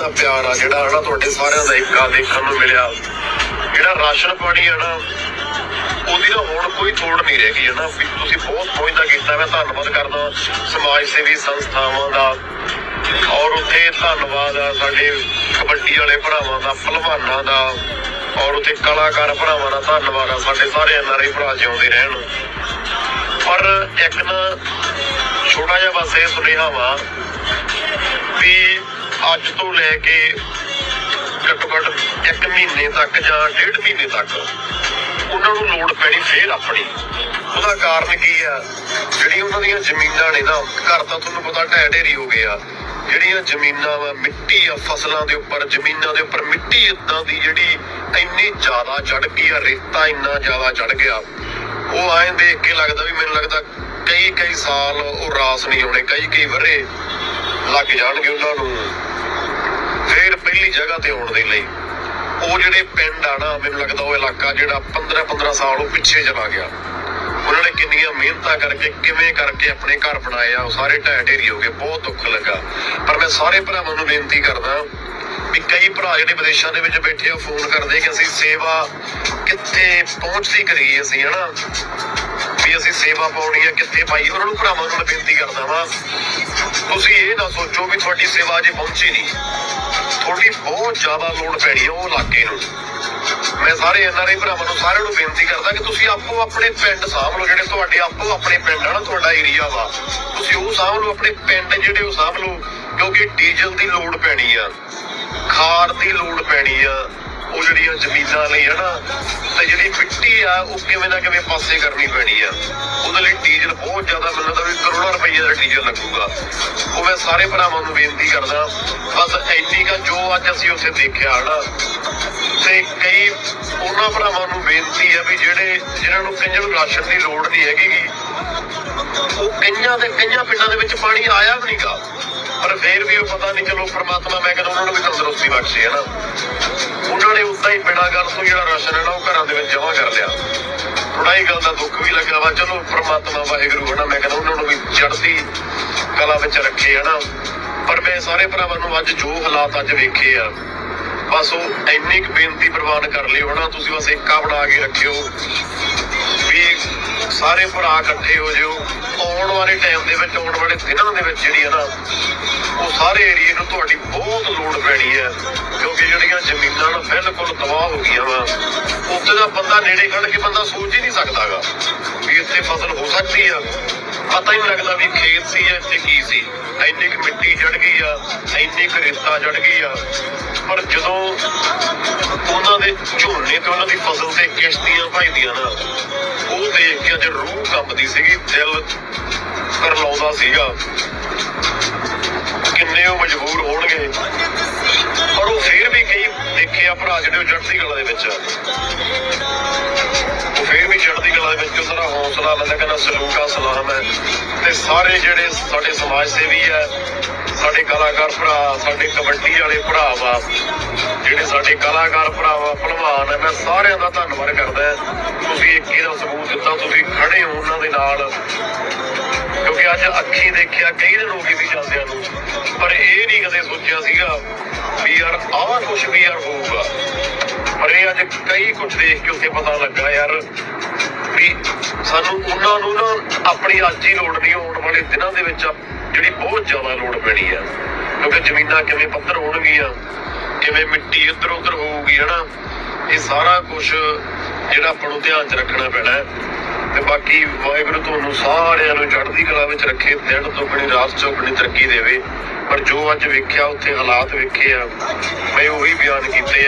ਦਾ ਪਿਆਰ ਆ ਜਿਹੜਾ ਹਨਾ ਤੁਹਾਡੇ ਸਾਰਿਆਂ ਦਾ ਇੱਕਾ ਦੇਖਣ ਨੂੰ ਮਿਲਿਆ। ਜਿਹੜਾ ਰਾਸ਼ਨ ਪਾਣੀ ਆ ਉਹਦੀ ਤਾਂ ਹੁਣ ਕੋਈ ਥੋੜ ਨਹੀਂ ਰਹਿ ਗਈ ਹਨਾ। ਵੀ ਤੁਸੀਂ ਬਹੁਤ ਪਹੁੰਚਦਾ ਕੀਤਾ, ਮੈਂ ਧੰਨਵਾਦ ਕਰਦਾ ਸਮਾਜ ਸੇਵੀ ਸੰਸਥਾਵਾਂ ਦਾ। ਔਰ ਉੱਥੇ ਧੰਨਵਾਦ ਆ ਸਾਡੇ ਕਬੱਡੀ ਵਾਲੇ ਭਰਾਵਾਂ ਦਾ, ਪਹਿਲਵਾਨਾਂ ਦਾ। ਔਰ ਉੱਥੇ ਕਲਾਕਾਰ ਭਰਾਵਾਂ ਦਾ ਧੰਨਵਾਦ ਆ। ਸਾਡੇ ਸਾਰੇ ਐਨਆਰਆਈ ਭਰਾ ਜਿਉਂਦੇ ਰਹਿਣ। ਪਰ ਇੱਕ ਨਾ ਛੋਟਾ ਜਿਹਾ ਬਸ ਇਹ ਸੁਨੇਹਾ ਵਾ ਵੀ ਅੱਜ ਤੋਂ ਲੈ ਕੇ ਘੱਟੋ ਘੱਟ ਇੱਕ ਮਹੀਨੇ ਤੱਕ ਜਾਂ ਡੇਢ ਮਹੀਨੇ ਤੱਕ ਉਹਨਾਂ ਨੂੰ ਲੋੜ ਪੈਣੀ ਫੇਰ ਆਪਣੀ। ਉਹਦਾ ਕਾਰਨ ਕੀ ਆ? ਜਿਹੜੀ ਉਹਨਾਂ ਦੀਆਂ ਜ਼ਮੀਨਾਂ ਨੇ ਨਾ, ਘਰ ਤਾਂ ਤੁਹਾਨੂੰ ਪਤਾ ਢਹਿ ਢੇਰੀ ਹੋ ਗਏ ਆ। ਜਿਹੜੀਆਂ ਜ਼ਮੀਨਾਂ ਵਾ, ਮਿੱਟੀ ਆ ਫਸਲਾਂ ਦੇ ਉੱਪਰ, ਜ਼ਮੀਨਾਂ ਦੇ ਉੱਪਰ ਮਿੱਟੀ ਇਦਾਂ ਦੀ ਜਿਹੜੀ ਇੰਨੀ ਜ਼ਿਆਦਾ ਚੜ ਗਈ ਆ, ਰੇਤਾ ਇੰਨਾ ਜ਼ਿਆਦਾ ਚੜ ਗਿਆ। ਉਹ ਐਂ ਦੇਖ ਕੇ ਲੱਗਦਾ ਵੀ ਮੈਨੂੰ ਲੱਗਦਾ ਕਈ ਕਈ ਸਾਲ ਉਹ ਰਾਸ ਨਹੀਂ ਹੋਣੇ, ਕਈ ਕਈ ਵਰੇ ਲੱਗ ਜਾਣਗੇ ਉਹਨਾਂ ਨੂੰ। ਫਿਰ ਪਹਿਲੀ ਜਗ੍ਹਾ ਤੇ ਆਉਣ ਦੇ ਲਈ ਉਹ ਜਿਹੜੇ ਪਿੰਡ ਆ ਨਾ, ਮੈਨੂੰ ਲੱਗਦਾ ਉਹ ਇਲਾਕਾ ਜਿਹੜਾ 15 15 ਸਾਲ ਉਹ ਪਿੱਛੇ ਚਲਾ ਗਿਆ। ਉਹਨਾਂ ਨੇ ਕਿੰਨੀਆਂ ਮਿਹਨਤਾਂ ਕਰਕੇ, ਕਿਵੇਂ ਕਰਕੇ ਆਪਣੇ ਘਰ ਬਣਾਏ ਆ, ਉਹ ਸਾਰੇ ਢਹਿ ਢੇਰੀ ਹੋ ਗਏ, ਬਹੁਤ ਦੁੱਖ ਲੱਗਾ। ਪਰ ਮੈਂ ਸਾਰੇ ਭਰਾਵਾਂ ਨੂੰ ਬੇਨਤੀ ਕਰਦਾ ਵੀ ਕਈ ਭਰਾ ਜਿਹੜੇ ਵਿਦੇਸ਼ਾਂ ਦੇ ਵਿੱਚ ਬੈਠੇ ਆ ਫੋਨ ਕਰਦੇ ਕਿ ਅਸੀਂ ਸੇਵਾ ਕਿੱਥੇ ਪਹੁੰਚਦੀ ਕਰੀਏ ਅਸੀਂ, ਹਨਾ? ਵੀ ਅਸੀਂ ਸੇਵਾ ਪਾਉਣੀ ਹੈ ਕਿੱਥੇ ਪਾਈ ਉਹਨਾਂ ਨੂੰ ਭਰਾਵਾਂ ਨੂੰ ਬੇਨਤੀ ਕਰਦਾ ਵਾਂ, ਤੁਸੀਂ ਇਹ ਨਾ ਸੋਚੋ ਵੀ ਤੁਹਾਡੀ ਸੇਵਾ ਅਜੇ ਪਹੁੰਚੀ ਨਹੀਂ। ਤੁਹਾਡੀ ਬਹੁਤ ਜ਼ਿਆਦਾ ਲੋੜ ਪੈਣੀ ਹੈ ਉਹ ਇਲਾਕੇ ਨੂੰ। ਮੈਂ ਸਾਰੇ ਐਨਆਰਆਈ ਭਰਾਵਾਂ ਨੂੰ ਸਾਰਿਆਂ ਨੂੰ ਬੇਨਤੀ ਕਰਦਾ ਕਿ ਤੁਸੀਂ ਆਪੋ ਆਪਣੇ ਪਿੰਡ ਸਾਂਭ ਲਓ, ਜਿਹੜੇ ਤੁਹਾਡੇ ਆਪੋ ਆਪਣੇ ਪਿੰਡ ਆ ਨਾ, ਤੁਹਾਡਾ ਏਰੀਆ ਵਾ। ਤੁਸੀਂ ਉਹ ਸਾਂਭ ਲਓ, ਆਪਣੇ ਪਿੰਡ ਜਿਹੜੇ ਉਹ ਸਾਂਭ ਲਓ, ਕਿਉਂਕਿ ਡੀਜ਼ਲ ਦੀ ਲੋੜ ਪੈਣੀ ਆ। ਖਾਦ ਦੀ ਲੋੜ ਪੈਣੀ ਆ। ਉਹ ਜਿਹੜੀਆਂ ਜ਼ਮੀਨਾਂ ਲਈ ਹਨਾ, ਤੇ ਜਿਹੜੀ ਮਿੱਟੀ ਆ, ਉਹ ਕਿਵੇਂ ਨਾ ਕਿਵੇਂ ਪਾਸੇ ਕਰਨੀ ਪੈਣੀ ਆ। ਉਹਦੇ ਲਈ ਡੀਜ਼ਲ ਬਹੁਤ ਜ਼ਿਆਦਾ, ਮੈਨੂੰ ਲੱਗਦਾ ਵੀ ਕਰੋੜਾਂ ਰੁਪਏ ਦਾ ਡੀਜ਼ਲ ਲੱਗੂਗਾ। ਉਹ ਮੈਂ ਸਾਰੇ ਭਰਾਵਾਂ ਨੂੰ ਬੇਨਤੀ ਕਰਦਾ, ਬਸ ਇੰਨੀ ਕਾ ਜੋ ਅੱਜ ਅਸੀਂ ਉੱਥੇ ਦੇਖਿਆ ਹਨਾ, ਤੇ ਕਈ ਉਹਨਾਂ ਭਰਾਵਾਂ ਨੂੰ ਬੇਨਤੀ ਆ ਵੀ ਜਿਹੜੇ ਜਿਹਨਾਂ ਨੂੰ ਕਈਆਂ ਨੂੰ ਰਾਸ਼ਨ ਦੀ ਲੋੜ ਨਹੀਂ ਹੈਗੀ ਉਹ ਕਈਆਂ ਦੇ, ਕਈਆਂ ਪਿੰਡਾਂ ਦੇ ਵਿੱਚ ਪਾਣੀ ਆਇਆ ਵੀ ਨਹੀਂਗਾ ਪਰ ਫੇਰ ਵੀ ਉਹ ਪਤਾ ਨਹੀਂ ਚਲੋ ਪ੍ਰਮਾਤਮਾ ਮੈਂ ਕਹਿੰਦਾ ਉਹਨਾਂ ਨੂੰ ਵੀ ਤੰਦਰੁਸਤੀ ਬਖਸ਼ੇ, ਹੈ ਨਾ। ਉਹਨਾਂ ਨੇ ਉਦਾਂ ਹੀ ਬਿਨਾਂ ਗੱਲ ਤੋਂ ਜਿਹੜਾ ਰਾਸ਼ਨ ਹੈ ਨਾ ਉਹ ਘਰਾਂ ਦੇ ਵਿੱਚ ਜਮ੍ਹਾਂ ਕਰ ਲਿਆ। ਥੋੜਾ ਹੀ ਗੱਲ ਦਾ ਦੁੱਖ ਵੀ ਲੱਗਾ ਵਾ, ਚਲੋ ਪ੍ਰਮਾਤਮਾ, ਵਾਹਿਗੁਰੂ ਹੈ ਮੈਂ ਕਹਿੰਦਾ ਉਹਨਾਂ ਨੂੰ ਵੀ ਚੜ੍ਹਦੀ ਕਲਾ ਵਿੱਚ ਰੱਖੇ, ਹੈ ਨਾ। ਪਰ ਮੈਂ ਸਾਰੇ ਭਰਾਵਾਂ ਨੂੰ ਅੱਜ ਜੋ ਹਾਲਾਤ ਅੱਜ ਵੇਖੇ ਆ ਬਸ ਉਹ ਇੰਨੀ ਕੁ ਬੇਨਤੀ ਪ੍ਰਵਾਨ ਕਰ ਲਈ ਹੋਣਾ ਤੁਸੀਂ ਬਸ ਏਕਾ ਬਣਾ ਕੇ ਰੱਖਿਓ ਵੀ ਸਾਰੇ ਭਰਾ ਇਕੱਠੇ ਹੋ ਜਿਓ। ਆਉਣ ਵਾਲੇ ਟਾਈਮ ਦੇ ਵਿੱਚ, ਆਉਣ ਵਾਲੇ ਦਿਨਾਂ ਦੇ ਵਿੱਚ ਜਿਹੜੀ ਹੈ ਨਾ, ਉਹ ਸਾਰੇ ਏਰੀਏ ਨੂੰ ਤੁਹਾਡੀ ਬਹੁਤ ਲੋੜ ਪੈਣੀ ਹੈ, ਕਿਉਂਕਿ ਜਿਹੜੀਆਂ ਜ਼ਮੀਨਾਂ ਨਾ ਬਿਲਕੁਲ ਤਬਾਹ ਹੋ ਗਈਆਂ ਵਾ। ਉੱਥੇ ਦਾ ਬੰਦਾ ਨੇੜੇ ਖੜ ਕੇ ਬੰਦਾ ਸੋਚ ਹੀ ਨਹੀਂ ਸਕਦਾਗਾ ਵੀ ਇੱਥੇ ਫਸਲ ਹੋ ਸਕਦੀ ਆ। ਪਤਾ ਹੀ ਨਹੀਂ ਲੱਗਦਾ ਵੀ ਖੇਤ ਸੀ ਜਾਂ ਇੱਥੇ ਕੀ ਸੀ। ਇੰਨੀ ਕੁ ਮਿੱਟੀ ਚੜ ਗਈ ਆ, ਇੰਨੀ ਕੁ ਰੇਤਾ ਚੜ ਗਈ ਆ। ਪਰ ਜਦੋਂ ਉਹਨਾਂ ਦੇ ਝੋਨੇ ਤੇ ਉਹਨਾਂ ਦੀ ਫਸਲ ਤੇ ਕਿਸ਼ਤੀਆਂ ਭਜਦੀਆਂ ਨਾ, ਉਹ ਦੇਖ ਕੇ ਅੱਜ ਰੂਹ ਕੰਬਦੀ ਸੀਗੀ, ਦਿਲ ਕਰ ਲਾਉਂਦਾ ਸੀਗਾ। ਕਿੰਨੇ ਉਹ ਮਜਬੂਰ ਹੋਣਗੇ। ਪਰ ਉਹ ਫੇਰ ਵੀ ਕਈ ਦੇਖਿਆ ਭਰਾ ਜਿਹੜੇ ਉਹ ਚੜ੍ਹਦੀ ਕਲਾ ਦੇ ਵਿੱਚ ਹੌਸਲਾ ਮੈਂ ਸਲੂਕਾ ਸਲਾਮ ਹੈ। ਤੇ ਸਾਰੇ ਜਿਹੜੇ ਸਾਡੇ ਸਮਾਜ ਸੇਵੀ ਹੈ ਸਾਡੇ ਕਲਾਕਾਰ ਭਰਾ, ਸਾਡੇ ਕਬੱਡੀ ਵਾਲੇ ਭਰਾ ਵਾ, ਜਿਹੜੇ ਸਾਡੇ ਕਲਾਕਾਰ ਭਰਾ ਵਾ, ਭਲਵਾਨ ਹੈ, ਮੈਂ ਸਾਰਿਆਂ ਦਾ ਧੰਨਵਾਦ ਕਰਦਾ ਤੁਸੀਂ ਇੱਕ ਇਹਦਾ ਸਬੂਤ ਦਿੱਤਾ, ਤੁਸੀਂ ਖੜੇ ਹੋ ਉਹਨਾਂ ਦੇ ਨਾਲ। ਕਿਉਂਕਿ ਅੱਜ ਅੱਖੀ ਦੇਖਿਆ ਕਈ ਦਿਨ ਹੋ ਗਏ ਸੀ ਜਾਂਦਿਆਂ ਨੂੰ, ਪਰ ਇਹ ਨਹੀਂ ਕਦੇ ਸੋਚਿਆ ਸੀਗਾ ਵੀ ਯਾਰ ਆਹ ਕੁਝ ਵੀ ਯਾਰ ਹੋਊਗਾ। ਪਰ ਇਹ ਅੱਜ ਕਈ ਕੁਝ ਦੇਖ ਕੇ ਉੱਥੇ ਪਤਾ ਲੱਗਾ ਯਾਰ ਵੀ ਸਾਨੂੰ ਉਹਨਾਂ ਨੂੰ ਨਾ ਆਪਣੀ ਅੱਜ ਹੀ ਲੋੜ ਨਹੀਂ, ਆਉਣ ਵਾਲੇ ਦਿਨਾਂ ਦੇ ਵਿੱਚ ਜਿਹੜੀ ਬਹੁਤ ਜ਼ਿਆਦਾ ਲੋੜ ਪੈਣੀ ਆ। ਕਿਉਂਕਿ ਜ਼ਮੀਨਾਂ ਕਿਵੇਂ ਪੱਧਰ ਹੋਣਗੀਆਂ ਕਿਵੇਂ ਮਿੱਟੀ ਇੱਧਰ ਉੱਧਰ ਹੋਊਗੀ, ਹਨਾ? ਇਹ ਸਾਰਾ ਕੁਝ ਜਿਹੜਾ ਆਪਾਂ ਨੂੰ ਧਿਆਨ 'ਚ ਰੱਖਣਾ ਪੈਣਾ ਤੇ ਬਾਕੀ ਵਾਹਿਗੁਰੂ ਤੁਹਾਨੂੰ ਸਾਰਿਆਂ ਨੂੰ ਚੜ੍ਹਦੀ ਕਲਾ ਵਿੱਚ ਰੱਖੇ, ਦਿਨ ਦੁੱਗਣੀ ਰਾਤ ਚੌਗਣੀ ਤਰੱਕੀ ਦੇਵੇ। ਪਰ ਜੋ ਅੱਜ ਵੇਖਿਆ, ਉੱਥੇ ਹਾਲਾਤ ਵੇਖੇ ਆ, ਮੈਂ ਉਹੀ ਬਿਆਨ ਕੀਤੇ